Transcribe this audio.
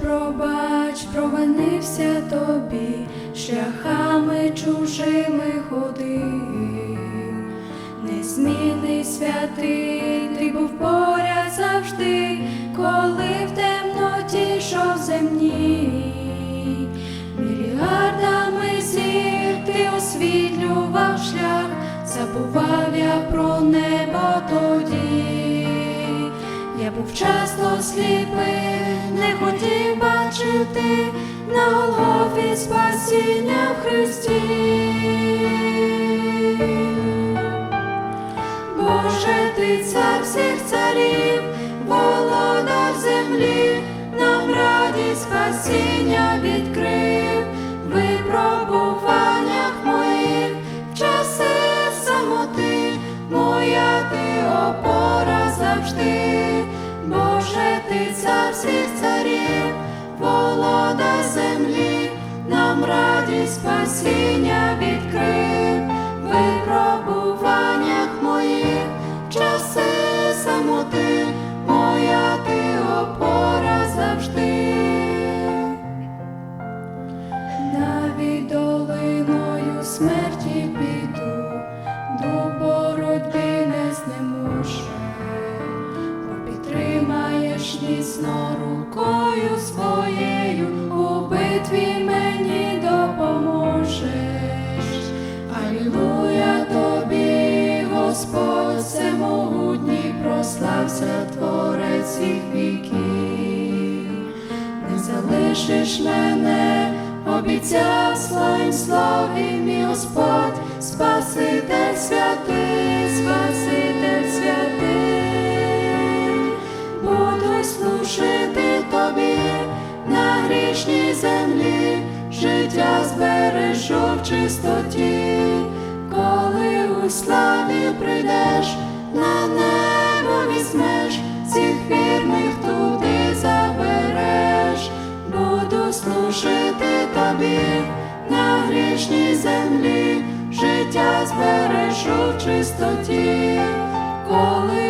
пробач, провинився тобі, шляхами чужими ходив, незмінний святий, ти був поряд завжди, коли в темноті йшов земній, мільярдами зір ти освітлював шлях, забував я про небо тоді. Я був часто сліпий, не хотів бачити на Голгофі спасіння в Христі. Боже, ти цар всіх царів, володар землі, нам радість спасіння відкрив, випробуваннях моїх, в часи самоти, моя ти опора завжди. Спасіння відкрив, випробуваннях моїх, часи самоти, моя ти опора завжди. Навіть долиною смерті піду, до боротьби не знеможе, бо підтримаєш міцно рукою своєю, Алілуя тобі, Господь всемогутній, прослався Творець всіх віків. Не залишиш мене, обіцяв своїм слові, мій Господь, Спаситель святий, Спаситель святий, буду служити тобі на грішній землі, життя збережу в чистоті, славі прийдеш, на небо візьмеш всіх вірних туди забереш, буду служити тобі на грішній землі, життя збережу в чистоті, коли